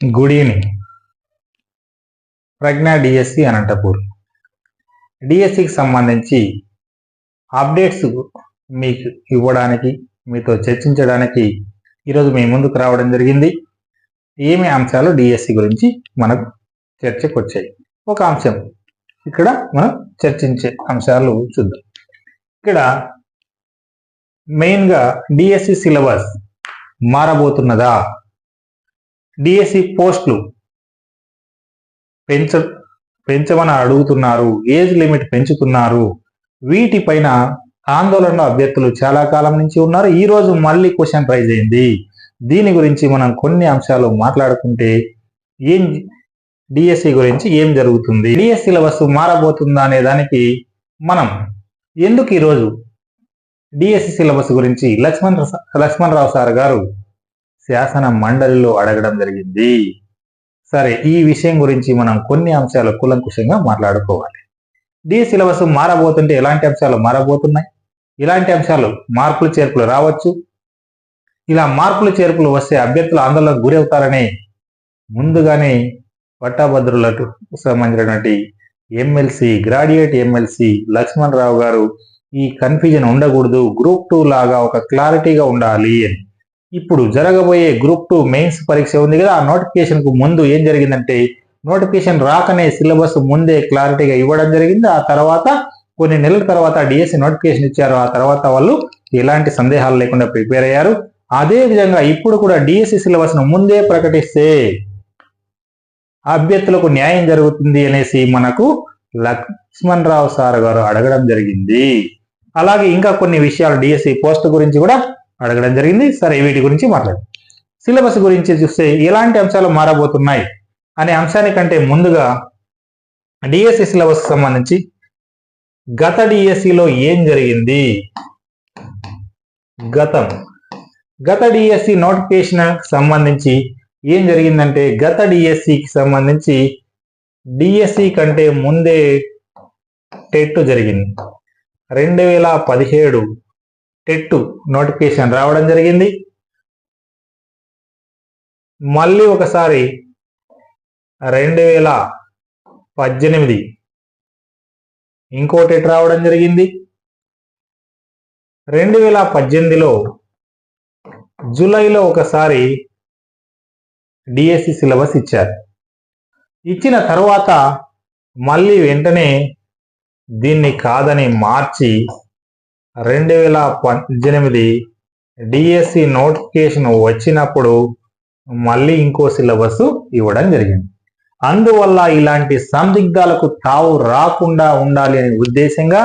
Good evening Pragna DSC Anantapur. డిఎస్సికి సంబంధించి updates మీకు ఇవ్వడానికి మీతో చర్చించడానికి ఈరోజు మీ ముందుకు రావడం జరిగింది. ఏమి అంశాలు డిఎస్సి గురించి మనకు చర్చకు వచ్చాయి ఒక అంశం. ఇక్కడ మనం చర్చించే అంశాలు చూద్దాం. ఇక్కడ మెయిన్గా డిఎస్సి సిలబస్ మారబోతున్నదా? డిఎస్సి పోస్టులు పెంచ పెంచమని అడుగుతున్నారు ఏజ్ లిమిట్ పెంచుతున్నారు. వీటిపైన ఆందోళనలో అభ్యర్థులు చాలా కాలం నుంచి ఉన్నారు. ఈ రోజు మళ్ళీ క్వశ్చన్ రైజ్ అయింది. దీని గురించి మనం కొన్ని అంశాలు మాట్లాడుకుంటే ఏం డిఎస్సి గురించి ఏం జరుగుతుంది? డిఎస్ సిలబస్ మారబోతుందా అనే దానికి మనం ఎందుకు ఈరోజు డిఎస్సి సిలబస్ గురించి లక్ష్మణ్ లక్ష్మణ్ రావు సార్ గారు శాసన మండలిలో అడగడం జరిగింది. సరే ఈ విషయం గురించి మనం కొన్ని అంశాలు కులంకుశంగా మాట్లాడుకోవాలి. డి సిలబస్ మారబోతుంటే ఎలాంటి అంశాలు మారబోతున్నాయి? ఇలాంటి అంశాలు మార్పులు చేర్పులు రావచ్చు. ఇలా మార్పులు చేర్పులు వస్తే అభ్యర్థులు ఆందోళనకు గురవుతారని ముందుగానే పట్టాభద్రులకు సంబంధించినటువంటి MLC graduate MLC Lakshman Rao garu ఈ కన్ఫ్యూజన్ ఉండకూడదు. గ్రూప్ టూ లాగా ఒక క్లారిటీగా ఉండాలి అని. ఇప్పుడు జరగబోయే గ్రూప్ టూ మెయిన్స్ పరీక్ష ఉంది కదా ఆ నోటిఫికేషన్కు ముందు ఏం జరిగిందంటే నోటిఫికేషన్ రాకనే సిలబస్ ముందే క్లారిటీగా ఇవ్వడం జరిగింది. ఆ తర్వాత కొన్ని నెలల తర్వాత డిఎస్సి నోటిఫికేషన్ ఇచ్చారు. ఆ తర్వాత వాళ్ళు ఎలాంటి సందేహాలు లేకుండా ప్రిపేర్ అయ్యారు. అదే విధంగా ఇప్పుడు కూడా డిఎస్సి సిలబస్ను ముందే ప్రకటిస్తే అభ్యర్థులకు న్యాయం జరుగుతుంది అనేసి మనకు లక్ష్మణ్ రావు సార్ గారు అడగడం జరిగింది. అలాగే ఇంకా కొన్ని విషయాలు డిఎస్సి పోస్ట్ గురించి కూడా అడగడం జరిగింది. సరే వీటి గురించి మాట్లాడు సిలబస్ గురించి చూస్తే ఎలాంటి అంశాలు మారబోతున్నాయి అనే అంశానికంటే ముందుగా డిఎస్సి సిలబస్ సంబంధించి గత డిఎస్సిలో ఏం జరిగింది? గతం. గత డిఎస్సి నోటిఫికేషన్ సంబంధించి ఏం జరిగిందంటే గత డిఎస్సికి సంబంధించి డిఎస్సి కంటే ముందే టెట్ జరిగింది. రెండు వేల పదిహేడు టెట్ నోటిఫికేషన్ రావడం జరిగింది. మళ్ళీ ఒకసారి రెండు వేల పద్దెనిమిది ఇంకో టెట్ రావడం జరిగింది. రెండు వేల పద్దెనిమిదిలో జూలైలో ఒకసారి డిఎస్సి సిలబస్ ఇచ్చారు. ఇచ్చిన తర్వాత మళ్ళీ వెంటనే దీన్ని కాదని మార్చి రెండు వేల పద్దెనిమిది డిఎస్సి నోటిఫికేషన్ వచ్చినప్పుడు మళ్ళీ ఇంకో సిలబస్ ఇవ్వడం జరిగింది. అందువల్ల ఇలాంటి సందిగ్ధాలకు తావు రాకుండా ఉండాలి అనే ఉద్దేశంగా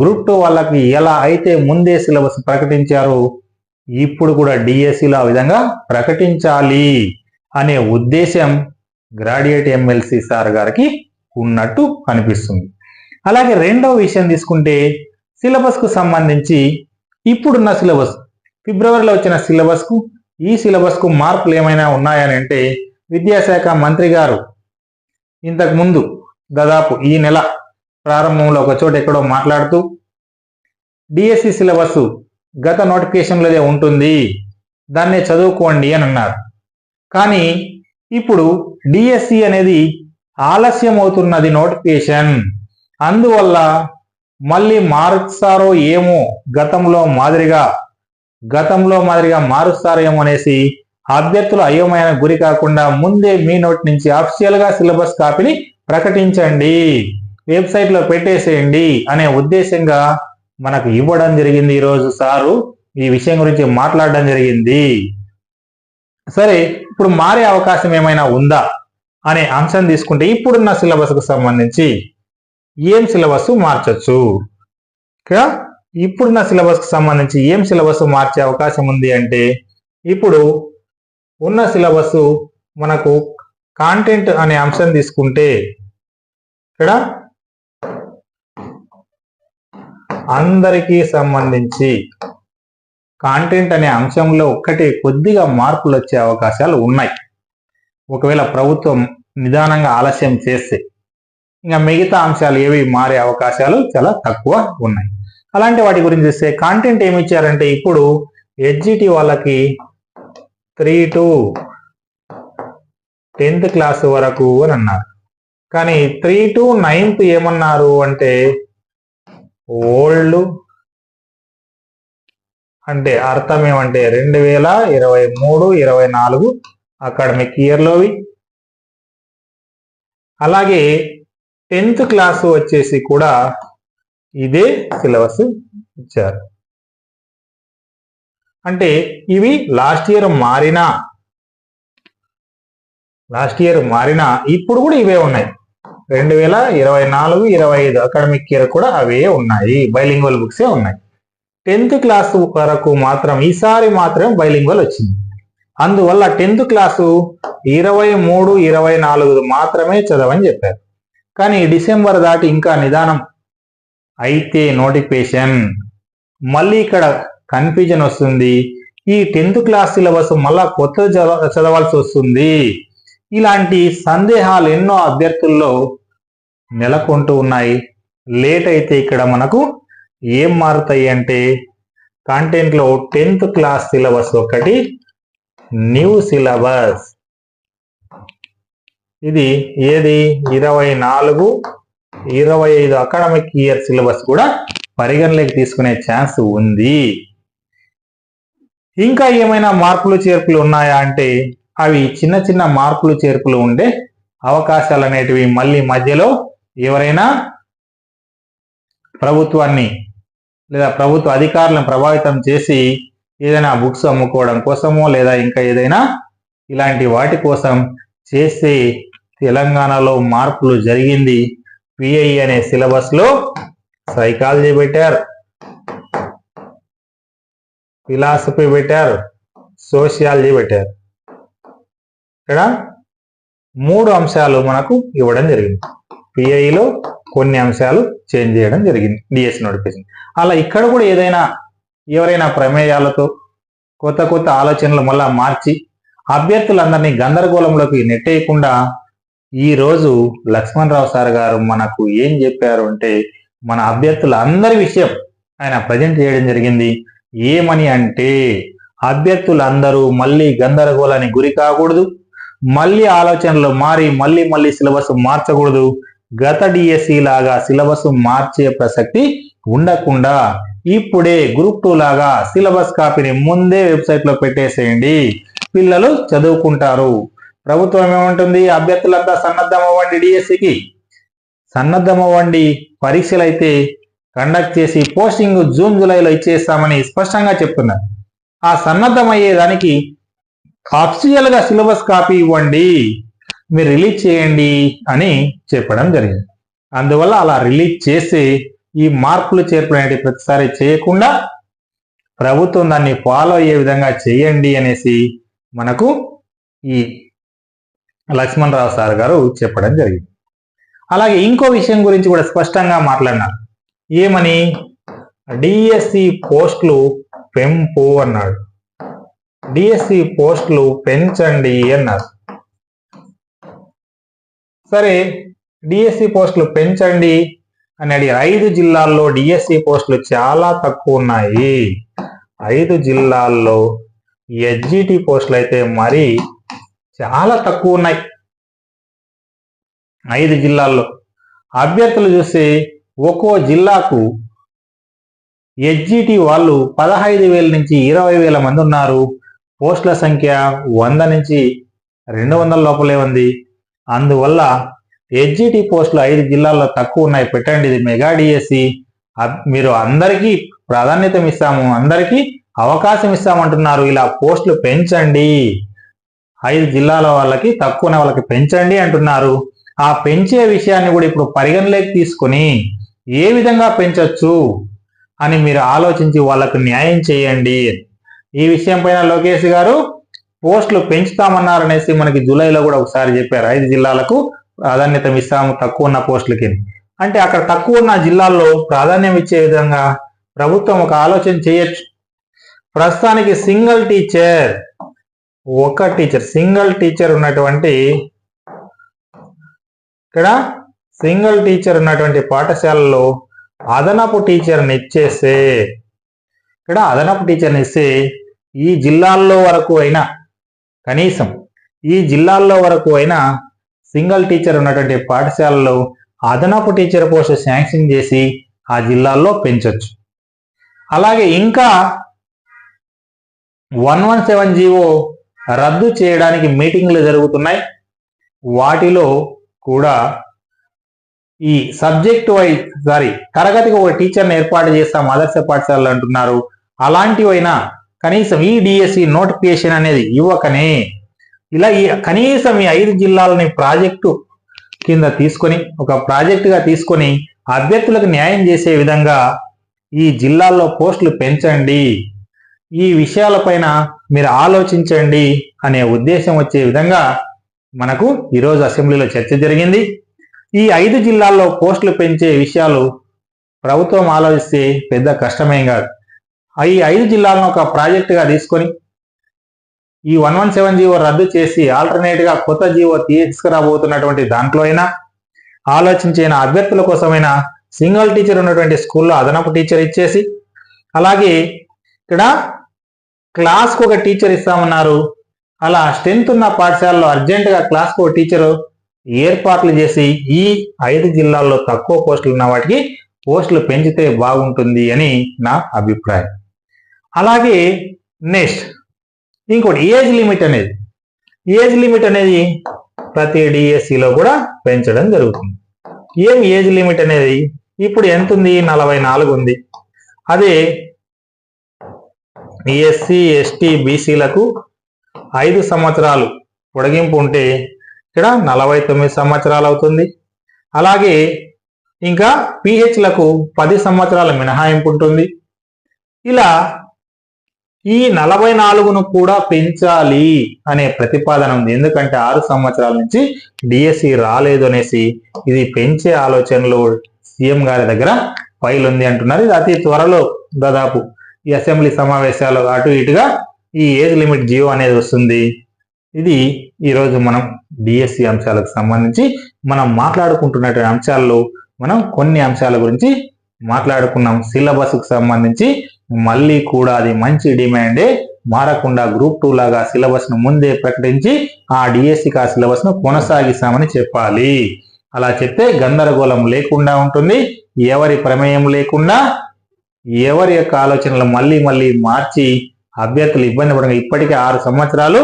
గ్రూప్ టూ వాళ్ళకి ఎలా అయితే ముందే సిలబస్ ప్రకటించారో ఇప్పుడు కూడా డిఎస్సిలో ఆ విధంగా ప్రకటించాలి అనే ఉద్దేశం గ్రాడ్యుయేట్ ఎమ్మెల్సీ సార్ గారికి ఉన్నట్టు అనిపిస్తుంది. అలాగే రెండవ విషయం తీసుకుంటే సిలబస్కు సంబంధించి ఇప్పుడున్న సిలబస్ ఫిబ్రవరిలో వచ్చిన సిలబస్కు ఈ సిలబస్కు మార్పులు ఏమైనా ఉన్నాయని అంటే విద్యాశాఖ మంత్రి గారు ఇంతకుముందు దాదాపు ఈ నెల ప్రారంభంలో ఒక చోట ఎక్కడో మాట్లాడుతూ డిఎస్సి సిలబస్ గత నోటిఫికేషన్లోదే ఉంటుంది దాన్నే చదువుకోండి అని అన్నారు. కానీ ఇప్పుడు డిఎస్సి అనేది ఆలస్యం అవుతున్నది నోటిఫికేషన్. అందువల్ల మళ్ళీ మారుస్తారో ఏమో గతంలో మాదిరిగా గతంలో మాదిరిగా మారుస్తారేమో అనేసి అభ్యర్థులు అయోమయాన గురి కాకుండా ముందే మీ నోటి నుంచి అఫీషియల్గా సిలబస్ కాపీని ప్రకటించండి. వెబ్సైట్లో పెట్టేసేయండి అనే ఉద్దేశంగా మనకు ఇవ్వడం జరిగింది ఈరోజు సారు. ఈ విషయం గురించి మాట్లాడడం జరిగింది. సరే ఇప్పుడు మారే అవకాశం ఏమైనా ఉందా అనే అంశం తీసుకుంటే ఇప్పుడున్న సిలబస్కు సంబంధించి ఏం సిలబస్ మార్చచ్చు? ఇక్కడ ఇప్పుడున్న సిలబస్కి సంబంధించి ఏం సిలబస్ మార్చే అవకాశం ఉంది అంటే ఇప్పుడు ఉన్న సిలబస్ మనకు కాంటెంట్ అనే అంశం తీసుకుంటే ఇక్కడ అందరికీ సంబంధించి కాంటెంట్ అనే అంశంలో ఒక్కటి కొద్దిగా మార్పులు వచ్చే అవకాశాలు ఉన్నాయి. ఒకవేళ ప్రభుత్వం నిదానంగా ఆలస్యం చేస్తే ఇంకా మిగతా అంశాలు ఏవి మారే అవకాశాలు చాలా తక్కువ ఉన్నాయి. అలాంటి వాటి గురించి చూస్తే కాంటెంట్ ఏమి ఇచ్చారంటే ఇప్పుడు హెచ్జిటి వాళ్ళకి త్రీ టు టెన్త్ క్లాస్ వరకు అని అన్నారు. కానీ త్రీ టు నైన్త్ ఏమన్నారు అంటే ఓల్డ్ అంటే అర్థం ఏమంటే రెండు వేల ఇరవై మూడు ఇరవై నాలుగు అకాడమిక్ ఇయర్లోవి అలాగే టెన్త్ క్లాస్ వచ్చేసి కూడా ఇదే సిలబస్ ఇచ్చారు. అంటే ఇవి లాస్ట్ ఇయర్ మారినా లాస్ట్ ఇయర్ మారినా ఇప్పుడు కూడా ఇవే ఉన్నాయి. రెండు వేల ఇరవై నాలుగు ఇరవై ఐదు అకాడమిక్ ఇయర్ కూడా అవే ఉన్నాయి. బైలింగ్వల్ బుక్సే ఉన్నాయి. టెన్త్ క్లాస్ వరకు మాత్రం ఈసారి మాత్రం బైలింగ్వల్ వచ్చింది. అందువల్ల టెన్త్ క్లాసు ఇరవై మూడు ఇరవై నాలుగు మాత్రమే చదవని చెప్పారు. కానీ డిసెంబర్ దాటి ఇంకా నిదానం అయితే నోటిఫికేషన్. మళ్ళీ ఇక్కడ కన్ఫ్యూజన్ వస్తుంది. ఈ టెన్త్ క్లాస్ సిలబస్ మళ్ళా కొత్త చదవ- చదవాల్సి వస్తుంది. ఇలాంటి సందేహాలు ఎన్నో అభ్యర్థుల్లో నెలకొంటూ ఉన్నాయి. లేట్ అయితే ఇక్కడ మనకు ఏం మారుతాయి అంటే కంటెంట్లో టెన్త్ క్లాస్ సిలబస్ ఒకటి న్యూ సిలబస్. ఇది ఏది? ఇరవై నాలుగు ఇరవై ఐదు అకాడమిక్ ఇయర్ సిలబస్ కూడా పరిగణలోకి తీసుకునే ఛాన్స్ ఉంది. ఇంకా ఏమైనా మార్పులు చేర్పులు ఉన్నాయా అంటే అవి చిన్న చిన్న మార్పులు చేర్పులు ఉండే అవకాశాలు అనేటివి మళ్ళీ మధ్యలో ఎవరైనా ప్రభుత్వాన్ని లేదా ప్రభుత్వ అధికారులను ప్రభావితం చేసి ఏదైనా బుక్స్ అమ్ముకోవడం కోసమో లేదా ఇంకా ఏదైనా ఇలాంటి వాటి కోసం చేస్తే తెలంగాణలో మార్పులు జరిగింది. పిఐ అనే సిలబస్లో సైకాలజీ పెట్టారు. ఫిలాసఫీ పెట్టారు. సోషియాలజీ పెట్టారు. ఇక్కడ మూడు అంశాలు మనకు ఇవ్వడం జరిగింది. పిఐలో కొన్ని అంశాలు చేంజ్ చేయడం జరిగింది. DS notification. అలా ఇక్కడ కూడా ఏదైనా ఎవరైనా ప్రమేయాలతో కొత్త కొత్త ఆలోచనలు మళ్ళా మార్చి అభ్యర్థులందరినీ గందరగోళంలోకి నెట్టేయకుండా ఈ రోజు లక్ష్మణరావు సార్ గారు మనకు ఏం చెప్పారు అంటే మన అభ్యర్థుల అందరి విషయం ఆయన ప్రజెంట్ చేయడం జరిగింది. ఏమని అంటే అభ్యర్థులందరూ మళ్ళీ గందరగోళానికి గురి కాకూడదు. మళ్ళీ ఆలోచనలు మారి మళ్ళీ మళ్ళీ సిలబస్ మార్చకూడదు. గత డిఎస్సి లాగా సిలబస్ మార్చే ప్రసక్తి ఉండకుండా ఇప్పుడే గ్రూప్ టూ లాగా సిలబస్ కాపీని ముందే వెబ్సైట్లో పెట్టేసేయండి. పిల్లలు చదువుకుంటారు. ప్రభుత్వం ఏమంటుంది? అభ్యర్థులంతా సన్నద్ధం అవ్వండి డిఎస్సికి. సన్నద్ధం అవ్వండి. పరీక్షలు అయితే కండక్ట్ చేసి పోస్టింగ్ జూన్ జూలైలో ఇచ్చేస్తామని స్పష్టంగా చెప్తున్నారు. ఆ సన్నద్ధం అయ్యేదానికి గా సిలబస్ కాపీ ఇవ్వండి. మీరు రిలీజ్ చేయండి అని చెప్పడం జరిగింది. అందువల్ల అలా రిలీజ్ చేసి ఈ మార్పులు చేర్పులు ప్రతిసారి చేయకుండా ప్రభుత్వం దాన్ని ఫాలో అయ్యే విధంగా చేయండి అనేసి మనకు ఈ లక్ష్మణరావు సార్ గారు చెప్పడం జరిగింది. అలాగే ఇంకో విషయం గురించి కూడా స్పష్టంగా మాట్లాడినారు. ఏమని? డిఎస్సి పోస్టులు పెంపు అన్నాడు. డిఎస్సి పోస్టులు పెంచండి అన్నారు. సరే డిఎస్సి పోస్టులు పెంచండి అని అడిగారు. ఐదు జిల్లాల్లో డిఎస్సి పోస్టులు చాలా తక్కువ ఉన్నాయి. ఐదు జిల్లాల్లో ఎస్జిటి పోస్టులు అయితే మరి చాలా తక్కువ ఉన్నాయి ఐదు జిల్లాల్లో. అభ్యర్థులు చూస్తే ఒక్కో జిల్లాకు ఎస్జిటి వాళ్ళు పదహైదు వేల నుంచి ఇరవై వేల మంది ఉన్నారు. పోస్టుల సంఖ్య వంద నుంచి రెండు వందల లోపలే ఉంది. అందువల్ల ఎస్జిటి పోస్టులు ఐదు జిల్లాల్లో తక్కువ ఉన్నాయి పెట్టండి ఇది మెగా డిఎస్సి మీరు అందరికీ ప్రాధాన్యత ఇస్తాము అందరికీ అవకాశం ఇస్తామంటున్నారు. ఇలా పోస్టులు పెంచండి. ఐదు జిల్లాల వాళ్ళకి తక్కువనే వాళ్ళకి పెంచండి అంటున్నారు. ఆ పెంచే విషయాన్ని కూడా ఇప్పుడు పరిగణలోకి తీసుకొని ఏ విధంగా పెంచొచ్చు అని మీరు ఆలోచించి వాళ్ళకు న్యాయం చేయండి. ఈ విషయం పైన లోకేష్ గారు పోస్టులు పెంచుతామన్నారనేసి మనకి జూలైలో కూడా ఒకసారి చెప్పారు. ఐదు జిల్లాలకు ప్రాధాన్యత ఇస్తాము తక్కువ ఉన్న పోస్టులకి. అంటే అక్కడ తక్కువ ఉన్న జిల్లాల్లో ప్రాధాన్యం ఇచ్చే విధంగా ప్రభుత్వం ఒక ఆలోచన చేయొచ్చు. ప్రస్తుతానికి సింగిల్ టీచర్ ఒక టీచర్ సింగిల్ టీచర్ ఉన్నటువంటి ఇక్కడ సింగిల్ టీచర్ ఉన్నటువంటి పాఠశాలలో అదనపు టీచర్ని ఇచ్చేస్తే ఇక్కడ అదనపు టీచర్ని ఇస్తే ఈ జిల్లాల్లో వరకు అయినా కనీసం ఈ జిల్లాల్లో వరకు అయినా సింగిల్ టీచర్ ఉన్నటువంటి పాఠశాలలో అదనపు టీచర్ పోస్ట్ శాంక్షన్ చేసి ఆ జిల్లాల్లో పెంచొచ్చు. అలాగే ఇంకా వన్ వన్ సెవెన్ జీవో రద్దు చేయడానికి మీటింగ్లు జరుగుతున్నాయి. వాటిలో కూడా ఈ సబ్జెక్ట్ వైజ్ సారీ తరగతికి ఒక టీచర్ని ఏర్పాటు చేస్తాం ఆదర్శ పాఠశాలలు అంటున్నారు. అలాంటివైనా కనీసం ఈ డిఎస్సి నోటిఫికేషన్ అనేది ఇవ్వకనే. ఇలా ఈ కనీసం ఈ ఐదు జిల్లాలని ప్రాజెక్టు కింద తీసుకొని ఒక ప్రాజెక్టుగా తీసుకొని అభ్యర్థులకు న్యాయం చేసే విధంగా ఈ జిల్లాల్లో పోస్టులు పెంచండి. ఈ విషయాలపైన మీరు ఆలోచించండి అనే ఉద్దేశం వచ్చే విధంగా మనకు ఈరోజు అసెంబ్లీలో చర్చ జరిగింది. ఈ ఐదు జిల్లాల్లో పోస్టులు పెంచే విషయాలు ప్రభుత్వం ఆలోచిస్తే పెద్ద కష్టమేం కాదు. ఈ ఐదు జిల్లాలను ఒక ప్రాజెక్టుగా తీసుకొని ఈ వన్ వన్ సెవెన్ జీవో రద్దు చేసి ఆల్టర్నేట్గా కొత్త జీవో తీసుకురాబోతున్నటువంటి దాంట్లో అయినా ఆలోచించిన అభ్యర్థుల కోసమైనా సింగిల్ టీచర్ ఉన్నటువంటి స్కూల్లో అదనపు టీచర్ ఇచ్చేసి అలాగే ఇక్కడ క్లాస్కు ఒక టీచర్ ఇస్తామన్నారు. అలా స్ట్రెంత్ ఉన్న పాఠశాలలో అర్జెంటుగా క్లాస్కు ఒక టీచర్ ఏర్పాట్లు చేసి ఈ ఐదు జిల్లాల్లో తక్కువ పోస్టులు ఉన్న వాటికి పోస్టులు పెంచితే బాగుంటుంది అని నా అభిప్రాయం. అలాగే నెక్స్ట్ ఇంకోటి ఏజ్ లిమిట్ అనేది. ఏజ్ లిమిట్ అనేది ప్రతి డిఎస్సిలో కూడా పెంచడం జరుగుతుంది. ఏం ఏజ్ లిమిట్ అనేది? ఇప్పుడు ఎంత ఉంది నలభై నాలుగు ఉంది. అదే ఎస్సీ ఎస్టీ బీసీలకు ఐదు సంవత్సరాలు పొడిగింపు ఉంటే ఇక్కడ నలభై తొమ్మిది సంవత్సరాలు అవుతుంది. అలాగే ఇంకా పిహెచ్లకు పది సంవత్సరాల మినహాయింపు ఉంటుంది. ఇలా ఈ నలభై నాలుగును కూడా పెంచాలి అనే ప్రతిపాదన ఉంది. ఎందుకంటే ఆరు సంవత్సరాల నుంచి డిఎస్సి రాలేదు అనేసి ఇది పెంచే ఆలోచనలు సీఎం గారి దగ్గర ఫైల్ ఉంది అంటున్నారు. ఇది అతి త్వరలో దాదాపు ఈ అసెంబ్లీ సమావేశాలు అటు ఇటుగా ఈ ఏజ్ లిమిట్ జియో అనేది వస్తుంది. ఇది ఈరోజు మనం డిఎస్సి అంశాలకు సంబంధించి మనం మాట్లాడుకుంటున్నటువంటి అంశాల్లో మనం కొన్ని అంశాల గురించి మాట్లాడుకున్నాం. సిలబస్కు సంబంధించి మళ్ళీ కూడా అది మంచి డిమాండే మారకుండా గ్రూప్ టూ లాగా సిలబస్ను ముందే ప్రకటించి ఆ డిఎస్సికి ఆ సిలబస్ను కొనసాగిస్తామని చెప్పాలి. అలా చెప్తే గందరగోళం లేకుండా ఉంటుంది. ఎవరి ప్రమేయం లేకుండా ఎవరి యొక్క ఆలోచనలు మళ్ళీ మళ్ళీ మార్చి అభ్యర్థులు ఇబ్బంది పడగా ఇప్పటికే ఆరు సంవత్సరాలు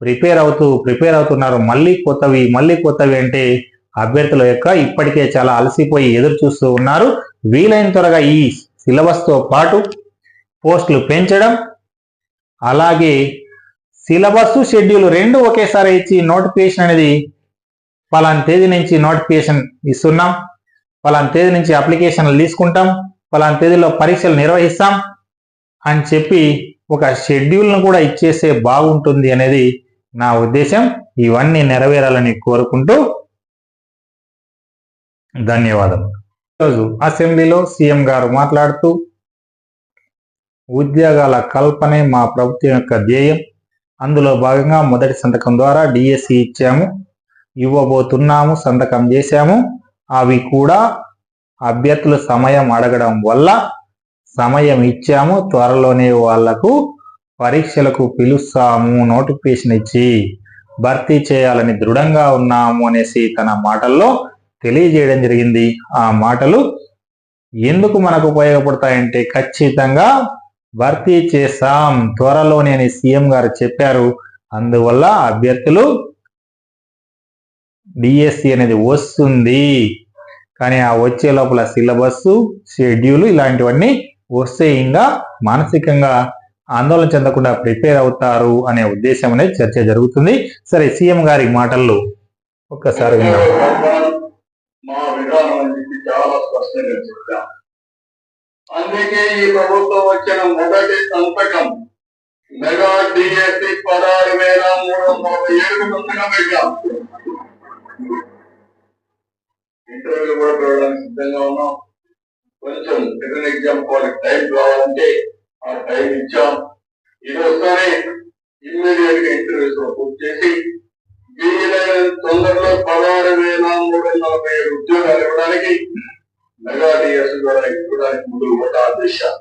ప్రిపేర్ అవుతూ ప్రిపేర్ అవుతున్నారు. మళ్ళీ కొత్తవి మళ్ళీ కొత్తవి అంటే అభ్యర్థుల యొక్క ఇప్పటికే చాలా అలసిపోయి ఎదురు చూస్తూ ఉన్నారు. వీలైన త్వరగా ఈ సిలబస్తో పాటు పోస్టులు పెంచడం అలాగే సిలబస్ షెడ్యూల్ రెండు ఒకేసారి ఇచ్చి నోటిఫికేషన్ అనేది పలానా తేదీ నుంచి నోటిఫికేషన్ ఇస్తున్నాం. పలానా తేదీ నుంచి అప్లికేషన్లు తీసుకుంటాం. పలానా తేదీలో పరీక్షలు నిర్వహిస్తాం అని చెప్పి ఒక షెడ్యూల్ను కూడా ఇచ్చేస్తే బాగుంటుంది అనేది నా ఉద్దేశం. ఇవన్నీ నెరవేరాలని కోరుకుంటూ ధన్యవాదం ఈరోజు అసెంబ్లీలో సీఎం గారు మాట్లాడుతూ ఉద్యోగాల కల్పనే మా ప్రభుత్వం యొక్క ధ్యేయం. అందులో భాగంగా మొదటి సంతకం ద్వారా డిఎస్సి ఇచ్చాము. ఇవ్వబోతున్నాము సంతకం చేశాము. అవి కూడా అభ్యర్థుల సమయం అడగడం వల్ల సమయం ఇచ్చాము. త్వరలోనే వాళ్ళకు పరీక్షలకు పిలుస్తాము. నోటిఫికేషన్ ఇచ్చి భర్తీ చేయాలని దృఢంగా ఉన్నాము అనేసి తన మాటల్లో తెలియజేయడం జరిగింది. ఆ మాటలు ఎందుకు మనకు ఉపయోగపడతాయంటే ఖచ్చితంగా భర్తీ చేస్తాం త్వరలోనే అని సీఎం గారు చెప్పారు. అందువల్ల అభ్యర్థులు డిఎస్సి అనేది వస్తుంది. కానీ ఆ వచ్చే లోపల సిలబస్ షెడ్యూల్ ఇలాంటివన్నీ వస్తే ఇంకా మానసికంగా ఆందోళన చెందకుండా ప్రిపేర్ అవుతారు అనే ఉద్దేశం అనేది చర్చ జరుగుతుంది. సరే సీఎం గారి మాటల్లో ఒక్కసారి మా విధానం అని చెప్పి చాలా స్పష్టంగా చెప్పాం అందుకే ఈ ప్రభుత్వం వచ్చిన మొదటి సంతకం మెగా డిఎస్సి పదహారు వేల మూడు వందల నలభై ఏడు సంతకం పెట్టాం ఇంటర్వ్యూ కూడా పెట్టడానికి సిద్ధంగా ఉన్నాం. కొంచెం రిటర్న్ ఎగ్జామ్ వాళ్ళకి టైం కావాలంటే ఆ టైం ఇచ్చాం. ఇది వస్తానే ఇమ్మీడియట్గా ఇంటర్వ్యూస్ పూర్తి చేసి వీలైన తొందరలో పదహారు వేల మూడు వందల నలభై ఏడు ఉద్యోగాలు ఇవ్వడానికి మెగా డిఎస్ ద్వారా ఇవ్వడానికి ముందుకు పడ్డ ఆదేశాలు